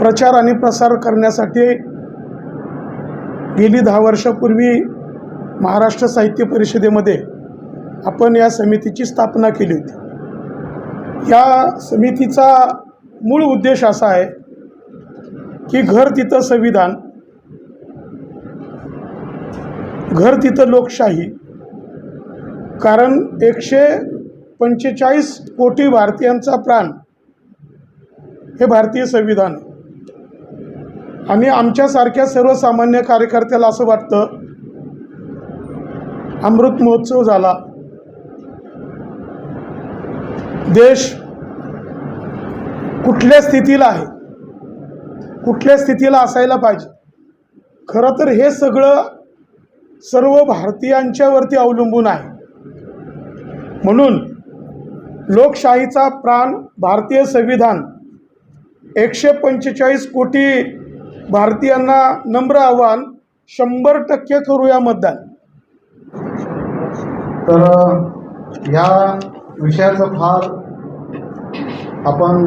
प्रचार आणि प्रसार करण्यासाठी गेली दहा वर्षापूर्वी महाराष्ट्र साहित्य परिषदेमध्ये आपण या समितीची स्थापना केली होती. या समितीचा मूळ उद्देश असा आहे की घर तिथं संविधान घर तिथं लोकशाही कारण एकशे पंचेचाळीस कोटी भारतीयांचा प्राण हे भारतीय संविधान आहे. आणि आमच्यासारख्या सर्वसामान्य कार्यकर्त्याला असं वाटतं अमृत महोत्सव झाला. देश कुठल्या स्थितीला आहे? कुठल्या स्थितीला असायला पाहिजे? खरं तर हे सगळं सर्व भारतीयांच्यावरती अवलंबून आहे. म्हणून लोकशाहीचा प्राण भारतीय संविधान एकशे पंचेचाळीस कोटी भारतीयांना नम्र आव्हान शंभर टक्के करूया मतदान. तर ह्या विषयाचं फार आपण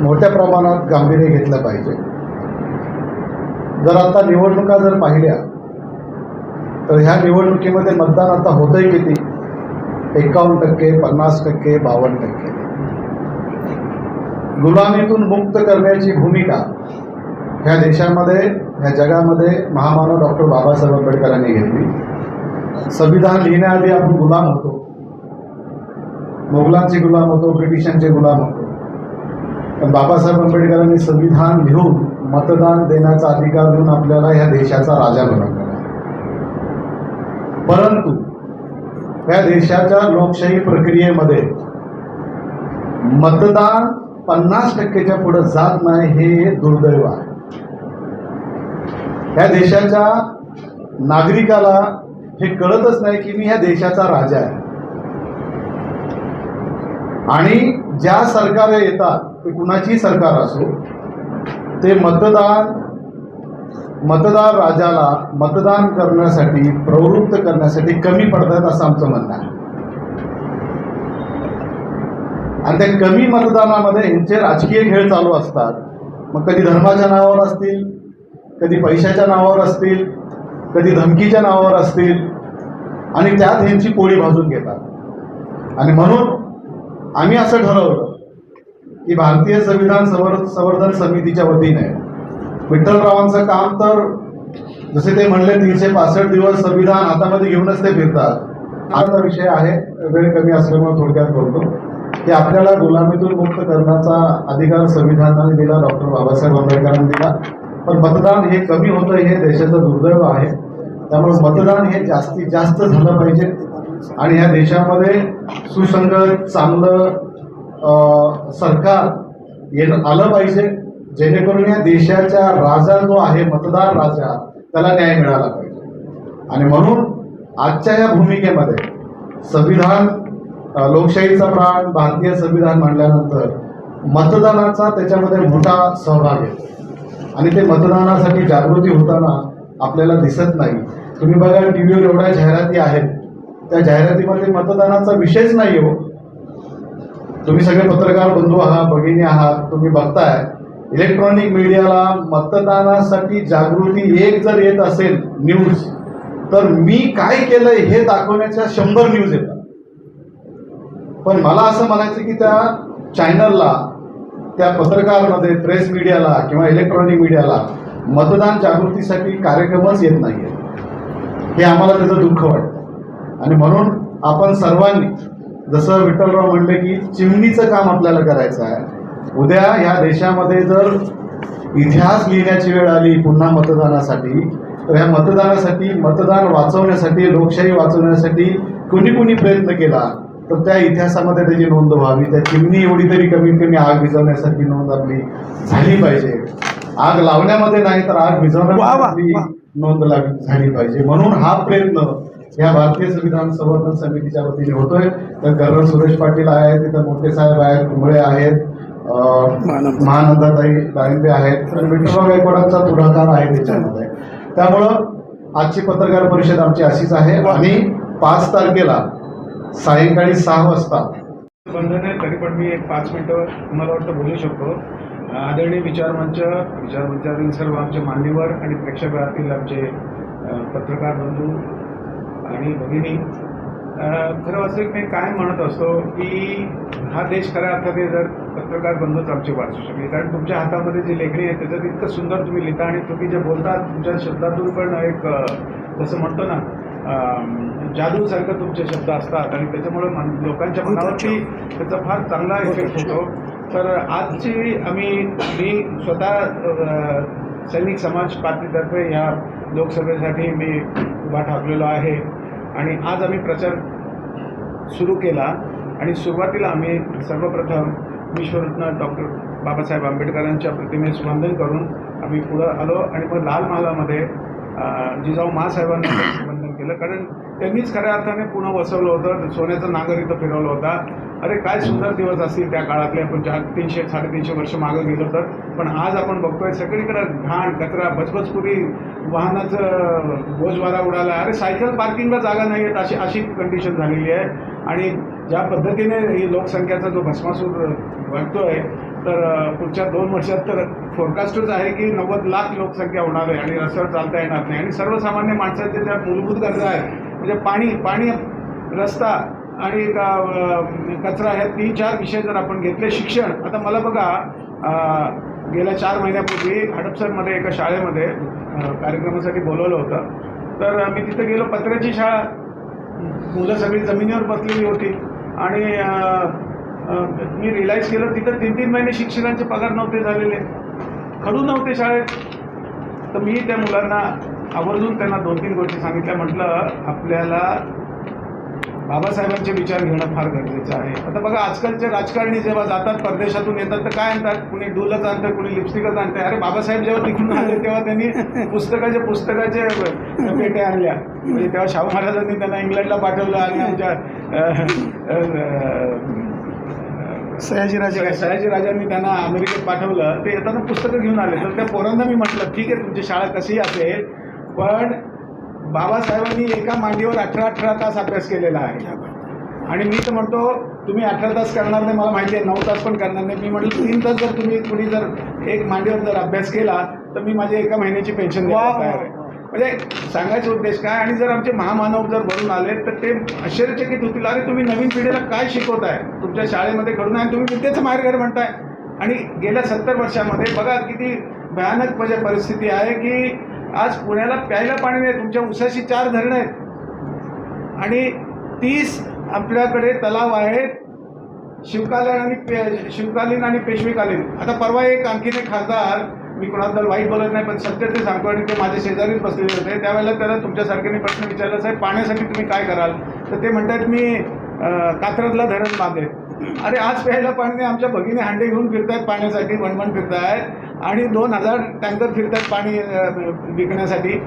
मोठ्या प्रमाणात गांभीर्य घेतलं पाहिजे. जर आता निवडणुका जर पाहिल्या तर ह्या निवडणुकीमध्ये मतदान आता होतंय किती? एकावन्न टक्के पन्नास टक्के बावन्न टक्के. गुलामीतून मुक्त करण्याची भूमिका ह्या देशामध्ये ह्या जगामध्ये महामानव डॉक्टर बाबासाहेब आंबेडकरांनी घेतली. संविधान लिहिण्याआधी आपण गुलाम होतो. मोगलांचे गुलाम होतो ब्रिटिशांचे गुलाम होतो. पण बाबासाहेब आंबेडकरांनी संविधान लिहून मतदान देण्याचा अधिकार देऊन आपल्याला ह्या देशाचा राजा बनवला परंतु या देशाच्या लोकशाही प्रक्रियेमध्ये मतदान पन्नास टक्केच्या पुढे जात नाही हे दुर्दैव आहे. ह्या देशाच्या नागरिकाला हे कळतच नाही की मी ह्या देशाचा राजा आहे. आणि ज्या सरकार येतात ते कुणाची सरकार असो ते मतदान मतदार राजाला मतदान करण्यासाठी प्रवृत्त करण्यासाठी कमी पडतात असं आमचं म्हणणं आहे. आणि त्या कमी मतदानामध्ये यांचे राजकीय खेळ चालू असतात. मग कधी धर्माच्या नावावर असतील कधी पैशाच्या नावावर असतील कधी धमकीच्या नावावर असतील आणि त्यात ह्यांची पोळी भाजून घेतात. आणि म्हणून आम्ही असं ठरवलं की भारतीय संविधान संवर संवर्धन समितीच्या वतीने विठ्ठलरावांचं काम तर जसे ते म्हणले तीनशे पासष्ट दिवस संविधान हातामध्ये घेऊनच ते फिरतात. हाचा विषय आहे वेळ कमी असल्यामुळे थोडक्यात बोलतो. की आपल्याला गुलामीतून मुक्त करण्याचा अधिकार संविधानाने दिला डॉक्टर बाबासाहेब आंबेडकरांनी दिला. पण मतदान हे कमी होतं हे देशाचं दुर्दैव आहे. त्यामुळे मतदान हे जास्तीत जास्त झालं पाहिजे. आणि ह्या देशामध्ये सुसंगत चांगलं सरकार येणं आलं पाहिजे. जेणेकरून या देशाच्या राजा जो आहे मतदार राजा त्याला न्याय मिळाला पाहिजे. आणि म्हणून आजच्या या भूमिकेमध्ये संविधान लोकशाहीचा प्राण भारतीय संविधान मांडल्यानंतर मतदानाचा त्याच्यामध्ये मोठा सहभाग आहे. आणि ते मतदानासाठी जागृती होताना आपल्याला दिसत नाही. तुम्ही बघा टी व्हीवर एवढ्या जाहिराती आहेत. त्या जाहिरातीमध्ये मतदानाचा विषयच नाही हो. तुम्ही सगळे पत्रकार बंधू आहात भगिनी आहात तुम्ही बघताय. इलेक्ट्रॉनिक मीडियाला मतदानासाठी जागृती एक जर येत असेल न्यूज तर मी काय केलंय हे दाखवण्याच्या शंभर न्यूज येतात. पण मला असं म्हणायचं की त्या चॅनलला त्या पत्रकारमध्ये प्रेस मीडियाला किंवा इलेक्ट्रॉनिक मीडियाला मतदान जागृतीसाठी कार्यक्रमच येत नाही हे आम्हाला त्याचं दुःख वाटतं. आणि म्हणून आपण सर्वांनी जसं विठ्ठलराव म्हणले की चिमणीचं काम आपल्याला करायचं आहे उद्या ह्या देशामध्ये जर इतिहास लिहिण्याची वेळ आली पुन्हा मतदानासाठी तर ह्या मतदानासाठी मतदान वाचवण्यासाठी लोकशाही वाचवण्यासाठी कुणी कुणी प्रयत्न केला? तर त्या इतिहासामध्ये त्याची नोंद व्हावी. त्या चिमणी एवढी तरी कमीत कमी आग विझवण्यासाठी नोंद आपली झाली पाहिजे. आग लावण्यामध्ये नाही तर आग विझवण्यामध्ये. नोंद झाली पाहिजे. म्हणून हा प्रयत्न या भारतीय संविधान संवर्धन समितीच्या वतीने होतोय. तर कर्नल सुरेश पाटील आहेत तिथं मोठे साहेब आहेत कुंबळे आहेत. महानंदाताई डाळिंबे आहेत तर विठ्ठलराव गायकवाडांचा पुढाकार आहे त्याच्यामध्ये. त्यामुळं आजची पत्रकार परिषद आमची अशीच आहे. आणि पाच तारखेला सायंकाळी सहा वाजता. बंधन आहे तरी पण मी एक पाच मिनिटं मला वाटतं बोलू शकतो. आदरणीय विचारमंच विचारमंचावरील सर्व आमचे मान्यवर आणि प्रेक्षकातील आमचे पत्रकार बंधू आणि भगिनी. खरं असं मी काय म्हणत असतो की हा देश खऱ्या अर्थाने जर पत्रकार बंधूच आमचे वाचू शकले कारण तुमच्या हातामध्ये जी लेखणी आहे त्याच्यात इतकं सुंदर तुम्ही लिहिता आणि तुम्ही जे बोलता तुमच्या शब्दातून पण एक जसं म्हणतो ना जादूसारखं तुमचे शब्द असतात आणि त्याच्यामुळे मन लोकांच्या मनावरती त्याचा फार चांगला इफेक्ट होतो. तर आजची आम्ही मी स्वतः सैनिक समाज पार्टीतर्फे ह्या लोकसभेसाठी मी उभा ठाकलेलो आहे. आणि आज आम्ही प्रचार सुरू केला. आणि सुरुवातीला आम्ही सर्वप्रथम विश्वरत्न डॉक्टर बाबासाहेब आंबेडकरांच्या प्रतिमेस वंदन करून आम्ही पुढं आलो. आणि मग लाल महालामध्ये जिजाऊ महासाहेबांना वंदन केलं. कारण त्यांनीच खऱ्या अर्थाने पुन्हा वसवलं होतं. सोन्याचं नांगर इथं फिरवलं होता. अरे काय सुंदर दिवस असतील त्या काळातले. आपण चार तीनशे साडेतीनशे वर्ष मागं गेलो तर. पण आज आपण बघतोय सगळीकडे घाण कचरा बचबचपुरी वाहनाचं बोजवारा उडाला. अरे सायकल पार्किंगला जागा नाही आहेत अशी अशी कंडिशन झालेली आहे. आणि ज्या पद्धतीने ही लोकसंख्याचा जो भस्मासूर वाटतोय तर पुढच्या दोन वर्षात तर फोरकास्टच आहे की नव्वद लाख लोकसंख्या होणार आहे आणि रस्त्यावर चालता येणार नाही. आणि सर्वसामान्य माणसाच्या ज्या मूलभूत गरजा आहेत म्हणजे पाणी पाणी रस्ता आणि कचरा ह्या तीन चार विषय जर आपण घेतले शिक्षण आता मला बघा गेल्या चार महिन्यापूर्वी हडपसरमध्ये एका शाळेमध्ये कार्यक्रमासाठी बोलवलं होतं. तर मी तिथे गेलो पत्र्याची शाळा मुलं सगळी जमिनीवर बसलेली होती. आणि मी रिलाईज केलं तिथं तीन तीन महिने शिक्षकांचे पगार नव्हते झालेले. खडू नव्हते शाळेत. तर मी त्या मुलांना आवर्जून त्यांना दोन तीन गोष्टी सांगितल्या. म्हटलं आपल्याला बाबासाहेबांचे विचार घेणं फार गरजेचं आहे. आता बघा आजकालचे राजकारणी जेव्हा जातात परदेशातून येतात तर काय आणतात? कुणी डुलच आणतं कुणी लिपस्टिकच आणतं अरे बाबासाहेब जेव्हा तिकडून आले तेव्हा त्यांनी पुस्तकाचे पुस्तकाचे पेट्या आणल्या. म्हणजे तेव्हा शाहू महाराजांनी त्यांना इंग्लंडला पाठवलं आणि आमच्या सयाजीराजे सयाजी राजांनी त्यांना अमेरिकेत पाठवलं. ते येताना पुस्तकं घेऊन आले. तर त्या पोरांना मी म्हटलं ठीक आहे तुमची शाळा कशीही असेल पण बाबासाहेबांनी एका मांडीवर अठरा अठरा तास अभ्यास केलेला आहे. आणि मी तर म्हणतो तुम्ही अठरा तास करणार नाही मला माहिती आहे नऊ तास पण करणार नाही. मी म्हटलं तीन तास जर तुम्ही कुणी जर एक मांडीवर जर अभ्यास केला तर मी माझी एका महिन्याची पेन्शन द्यायला तयार आहे. म्हणजे सांगायचा उद्देश काय? आणि जर आमचे महामानव जर बनून आले तर ते आश्चर्यचकित होतील. अरे तुम्ही नवीन पिढीला काय शिकवताय तुमच्या शाळेमध्ये घडून आहे आणि तुम्ही विद्येचं माहेरघर म्हणताय. आणि गेल्या सत्तर वर्षामध्ये बघा किती भयानक म्हणजे परिस्थिती आहे की आज पुण्याला प्यायला पाणी नाही तुमच्या उसाशी चार धरणं आहेत. आणि तीस आपल्याकडे तलाव आहेत. शिवकालीन आणि पे शिवकालीन आणि पेशवीकालीन. आता परवा एक आणखीन एक खासदार मी कोणाबद्दल वाईट बोलत नाही पण सत्य ते सांगतो आणि ते माझे शेजारीच बसलेले होते. त्यावेळेला त्याला तुमच्यासारख्याने प्रश्न विचारला साहेब पाण्यासाठी तुम्ही काय कराल? तर ते म्हणतात मी कात्रजला धरण बांधे अरे आज प्यायला पाणी नाही आमच्या भगिनी हांडे घेऊन फिरतायत पाण्यासाठी वणवण फिरतायत आणि दोन हजार टँकर फिरतायत पाणी विकण्यासाठी.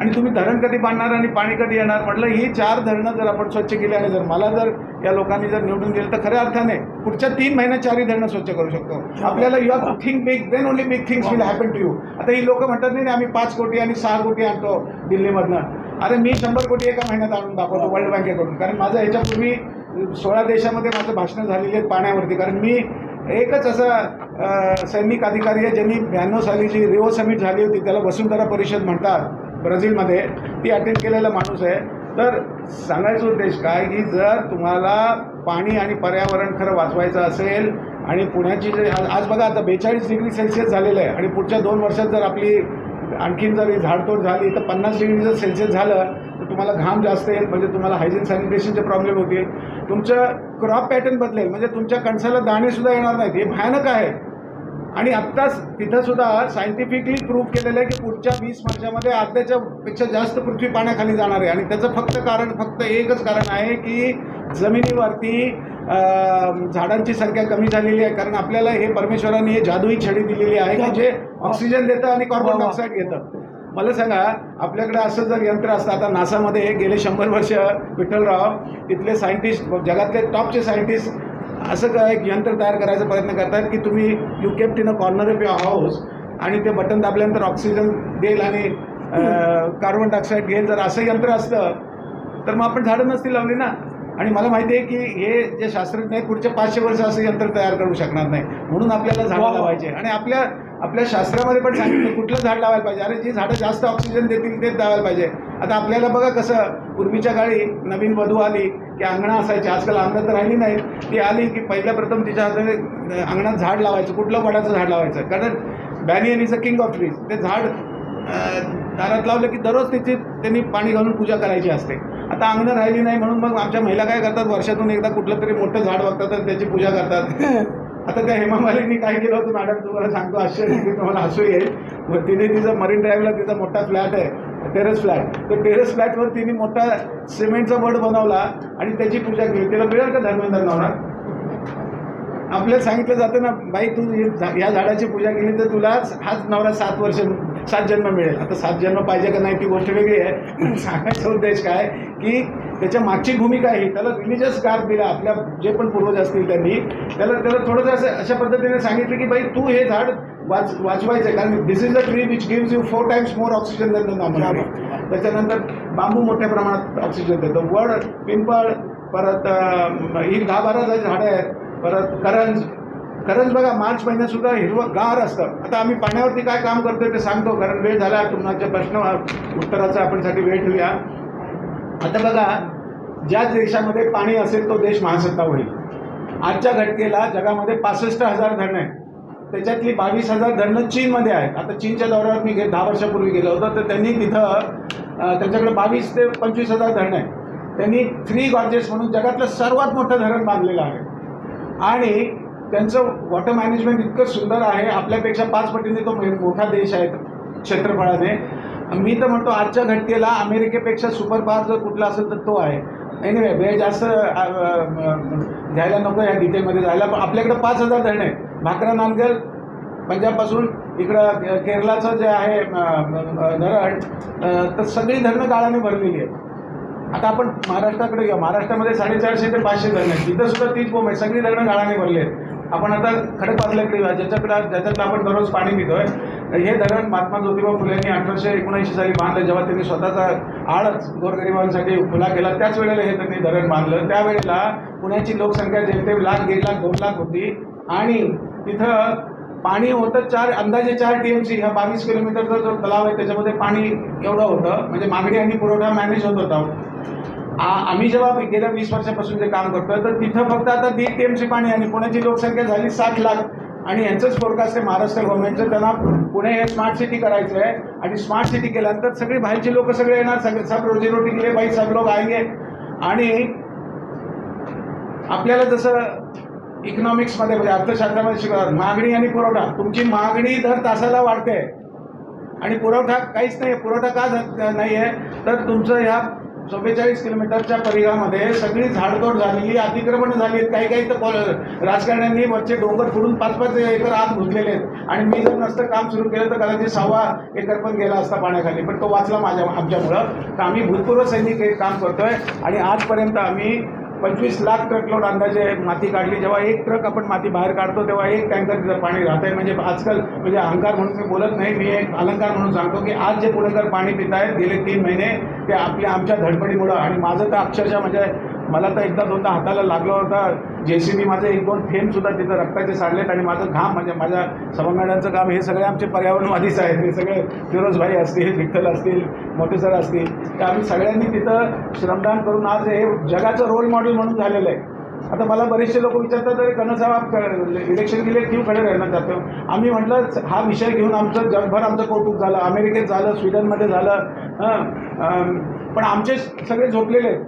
आणि तुम्ही धरण कधी बांधणार आणि पाणी कधी येणार? म्हटलं ही चार धरणं जर आपण स्वच्छ केली आणि जर मला जर या लोकांनी जर निवडून दिलं तर खऱ्या अर्थाने पुढच्या तीन महिन्यात चारही धरणं स्वच्छ करू शकतो. आपल्याला you to think big then only big things will happen to you आता ही लोक म्हणतात नाही आम्ही पाच कोटी आणि सहा कोटी आणतो दिल्लीमधनं. अरे मी शंभर कोटी एका महिन्यात आणून दाखवतो वर्ल्ड बँकेकडून. कारण माझं ह्याच्यापूर्वी सोळा देशामध्ये माझं भाषणं झालेली आहेत पाण्यावरती. कारण मी एकच असा सैनिक अधिकारी आहे ज्यांनी ब्याण्णव साली जी रिओ समिट झाली होती. त्याला वसुंधरा परिषद म्हणतात. ब्राझीलमध्ये ती अटेंड केलेला माणूस आहे. तर सांगायचा उद्देश काय की जर तुम्हाला पाणी आणि पर्यावरण खरं वाचवायचं असेल आणि पुण्याची जे आज बघा आता बेचाळीस डिग्री सेल्सिअस झालेलं आहे आणि पुढच्या दोन वर्षात जर आपली आणखीन जर झाडतोड झाली तर पन्नास डिग्री जर सेल्सिअस झालं तर तुम्हाला घाम जास्त येईल म्हणजे तुम्हाला हायजीन सॅनिटेशनचे प्रॉब्लेम होतील. तुमचं क्रॉप पॅटर्न बदलेल म्हणजे तुमच्या कणसाला दाणेसुद्धा येणार नाहीत. हे भयानक आहे. आणि आत्ताच तिथं सुद्धा सायंटिफिकली प्रूव्ह केलेलं आहे की पुढच्या वीस वर्षामध्ये अर्ध्याच्या पेक्षा जास्त पृथ्वी पाण्याखाली जाणार आहे. आणि त्याचं फक्त कारण फक्त एकच कारण आहे की जमिनीवरती झाडांची संख्या कमी झालेली आहे. कारण आपल्याला हे परमेश्वराने हे जादुई छडी दिलेली आहे की जे ऑक्सिजन देतं आणि कार्बन डायऑक्साईड घेतं. मला सांगा आपल्याकडे असं जर यंत्र असतं आता नासामध्ये गेले शंभर वर्ष विठ्ठलराव तिथले सायंटिस्ट जगातले टॉपचे सायंटिस्ट असं काय एक यंत्र तयार करायचा प्रयत्न करतात की तुम्ही you kept in a corner of your house आणि ते बटन दाबल्यानंतर ऑक्सिजन देईल आणि कार्बन डायऑक्साईड घेईल जर असं यंत्र असतं तर मग आपण झाडं नसती लावली ना. आणि मला माहिती आहे की हे जे शास्त्रज्ञ आहेत पुढच्या पाचशे वर्ष असं यंत्र तयार करू शकणार नाही. म्हणून आपल्याला झाडं लावायचे. आणि आपल्या आपल्या शास्त्रामध्ये पण सांगितलं कुठलं झाड लावायला पाहिजे? अरे जी झाडं जास्त ऑक्सिजन देतील तेच लावायला पाहिजे. आता आपल्याला बघा कसं पूर्वीच्या काळी नवीन वधू आली की अंगणं असायची. आजकाल अंगणं तर राहिली नाही ती आली की पहिल्या प्रथम तिच्या हाताने अंगणात झाड लावायचं. कुठलं वडाचं झाड लावायचं? कारण banyan is a king of trees ते झाड दारात लावलं की दररोज तिची त्यांनी पाणी घालून पूजा करायची असते. आता अंगणं राहिली नाही म्हणून मग आमच्या महिला काय करतात? वर्षातून एकदा कुठलं तरी मोठं झाड बघतात आणि त्याची पूजा करतात. आता त्या हेमा मालिनी काय केलं होतं मॅडम? तुम्हाला सांगतो आश्चर्य की तुम्हाला हसू येईल. मग तिने तिचं मरीन ड्राईव्हला तिचा मोठा फ्लॅट आहे टेरेस फ्लॅट तर टेरेस फ्लॅटवर तिने मोठा सिमेंटचा बड बनवला आणि त्याची पूजा केली. तिला मिळेल का धर्मेंद्र नवरा आपल्याला सांगितलं जातं ना बाई तू या झाडाची पूजा केली तर तुला हाच नवरा सात वर्ष सात जन्म मिळेल. आता सात जन्म पाहिजे का नाही ती गोष्ट वेगळी आहे. पण सांगायचा उद्देश काय की त्याच्या मागची भूमिका ही त्याला रिलिजियस गार्ड दिला आपल्या जे पण पूर्वज असतील त्यांनी त्याला त्याला थोडंसं असं अशा पद्धतीने सांगितलं की बाई तू हे झाड वाच वाचवायचं आहे कारण this is a tree which gives you four times more oxygen than the normal त्याच्यानंतर बांबू मोठ्या प्रमाणात ऑक्सिजन देतो. वड पिंपळ परत ही दहा बारा झाडं आहेत. परत करंज खरंच बघा मार्च महिन्यात सुद्धा हिरवं गार असतं. आता आम्ही पाण्यावरती काय काम करतो ते सांगतो कारण वेळ झाला तुमच्या प्रश्न उत्तराचा आपण साठी वेळ ठेवूया. आता बघा ज्या देशामध्ये पाणी असेल तो देश महासत्ता होईल. आजच्या घटकेला जगामध्ये पासष्ट हजार धरणं आहेत. त्याच्यातली बावीस हजार धरणं चीनमध्ये आहेत. आता चीनच्या दौऱ्यावर मी दहा वर्षापूर्वी गेलो होतो तर त्यांनी तिथं त्यांच्याकडे बावीस ते पंचवीस हजार धरणं आहेत. त्यांनी थ्री गॉर्जेस म्हणून जगातलं सर्वात मोठं धरण बांधलेलं आहे. आणि त्यांचं वॉटर मॅनेजमेंट इतकं सुंदर आहे. आपल्यापेक्षा पाच पटीने तो मोठा देश आहे क्षेत्रफळाने. मी तर म्हणतो आजच्या घटकेला अमेरिकेपेक्षा सुपर पॉवर जर कुठला असेल तर तो आहे. एनिवे वेळ जास्त घ्यायला नको या डिटेलमध्ये जायला. पण आपल्याकडे पाच हजार धरण आहेत. भाकरा नांदगल पंजाबपासून इकडं के- केरळाचं जे आहे धरण तर सगळी धरणं गाळाने भरलेली आहेत. आता आपण महाराष्ट्राकडे घेऊ. महाराष्ट्रामध्ये साडेचारशे ते पाचशे धरणं आहेत. तिथं सुद्धा तीच बोंब आहे सगळी धरणं गाळाने भरली आहेत आपण आता खडकवासल्याकडे ज्याच्याकडे ज्याच्यातलं आपण दररोज पाणी पितोय. हे धरण महात्मा ज्योतिबा फुले यांनी अठराशे एकोणऐंशी साली बांधलं जेव्हा त्यांनी स्वतःचा आळच गोरगरिबांसाठी खुला केला. त्याच वेळेला हे त्यांनी धरण बांधलं. त्यावेळेला पुण्याची लोकसंख्या जेमतेम लाख दीड लाख दोन लाख होती. आणि तिथं पाणी होतं चार अंदाजे चार टी एम सी ह्या बावीस किलोमीटरचा जो तलाव आहे त्याच्यामध्ये पाणी एवढं होतं. म्हणजे मागणी आणि पुरवठा मॅनेज होत होता. आम्ही जेव्हा गेल्या वीस वर्षापासून जे काम करतोय तर तिथं फक्त आता दीड टी एम सी पाणी आणि पुण्याची लोकसंख्या झाली साठ लाख. आणि यांचंच फोरकास्ट आहे महाराष्ट्र गव्हर्नमेंटचं त्यांना पुणे हे स्मार्ट सिटी करायचं आहे आणि स्मार्ट सिटी केल्यानंतर सगळी बाहेरची लोक सगळे येणार सगळे सब रोजीरोटी केले बाई सब लोक आएंगे आणि आपल्याला जसं इकॉनॉमिक्समध्ये म्हणजे अर्थशास्त्रामध्ये शिकवतात मागणी आणि पुरवठा. तुमची मागणी दर तासाला वाढते. आणि पुरवठा काहीच नाही आहे पुरवठा का नाही आहे? तर तुमचं ह्या चव्वेचाळीस किलोमीटरच्या परिघामध्ये सगळी झाडतोड झालेली अतिक्रमण झाली काही काही तर राजकारण्यांनी वरचे डोंगर फोडून पाच पाच एकर आत घुसलेले आहेत. आणि मी जर नसतं काम सुरू केलं तर कदाचित सहावा एकर पण गेला असता पाण्याखाली. पण तो वाचला माझ्या आमच्यामुळं. तर आम्ही भूतपूर्व सैनिक हे काम करतोय. आणि आजपर्यंत आम्ही पंचवीस लाख ट्रक लोड अंदाजे माती काढली. जेव्हा एक ट्रक आपण माती बाहेर काढतो तेव्हा एक टँकर तिथं पाणी राहतंय. म्हणजे आजकाल म्हणजे अहंकार म्हणून मी बोलत नाही. मी एक अलंकार म्हणून सांगतो की आज जे पुणेकर पाणी पित आहेत गेले तीन महिने ते आपल्या आमच्या धडपडीमुळं. आणि माझं तर अक्षरशः म्हणजे मला तर एकदा दोनदा हाताला लागलं होता. जे सी बी माझे एक दोन फेमसुद्धा तिथं रक्ताचे साडलेत आणि माझं घाम म्हणजे माझ्या सभांगणाचं काम हे सगळे आमचे पर्यावरणवादीच आहेत. हे सगळे फिरोजभाई असतील विठ्ठल असतील मोठे सर असतील. तर आम्ही सगळ्यांनी तिथं श्रमदान करून आज हे जगाचं रोल मॉडेल म्हणून झालेलं आहे. आता मला बरेचसे लोक विचारतात अरे कनसाहेब इलेक्शन गेले क्यू खडे राहणार जातो आम्ही म्हटलं हा विषय घेऊन आमचं जगभर आमचं कौतुक झालं. अमेरिकेत झालं स्वीडनमध्ये झालं. पण आमचे सगळे झोपलेले आहेत.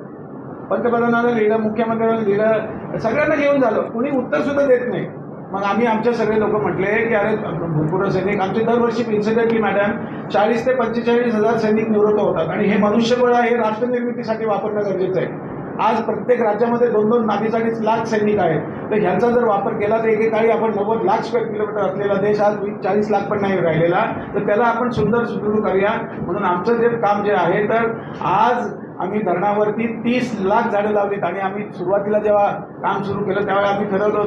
पंतप्रधानाला लिहिलं मुख्यमंत्र्यांना लिहिलं सगळ्यांना घेऊन झालं. कुणी उत्तर सुद्धा देत नाही. मग आम्ही आमचे सगळे लोक म्हटले की अरे भरपूर सैनिक आमचे दरवर्षी इन्सिडेंटली मॅडम चाळीस ते पंचेचाळीस हजार सैनिक निवृत्त होतात. आणि हे मनुष्यबळ हे राष्ट्रनिर्मितीसाठी वापरणं गरजेचं आहे. आज प्रत्येक राज्यामध्ये दोन दोन अडीच अडीच लाख सैनिक आहेत. तर ह्यांचा जर वापर केला तर एकेकाळी आपण नव्वद लाख स्क्वेअर किलोमीटर असलेला देश आज वीस चाळीस लाख पण नाही राहिलेला. तर त्याला आपण सुंदर सुदृढ करूया. म्हणून आमचं जे काम जे आहे तर आज आम्ही धरणावरती तीस लाख झाडं लावलीत आणि आम्ही सुरुवातीला जेव्हा काम सुरू केलं त्यावेळी आम्ही ठरवलं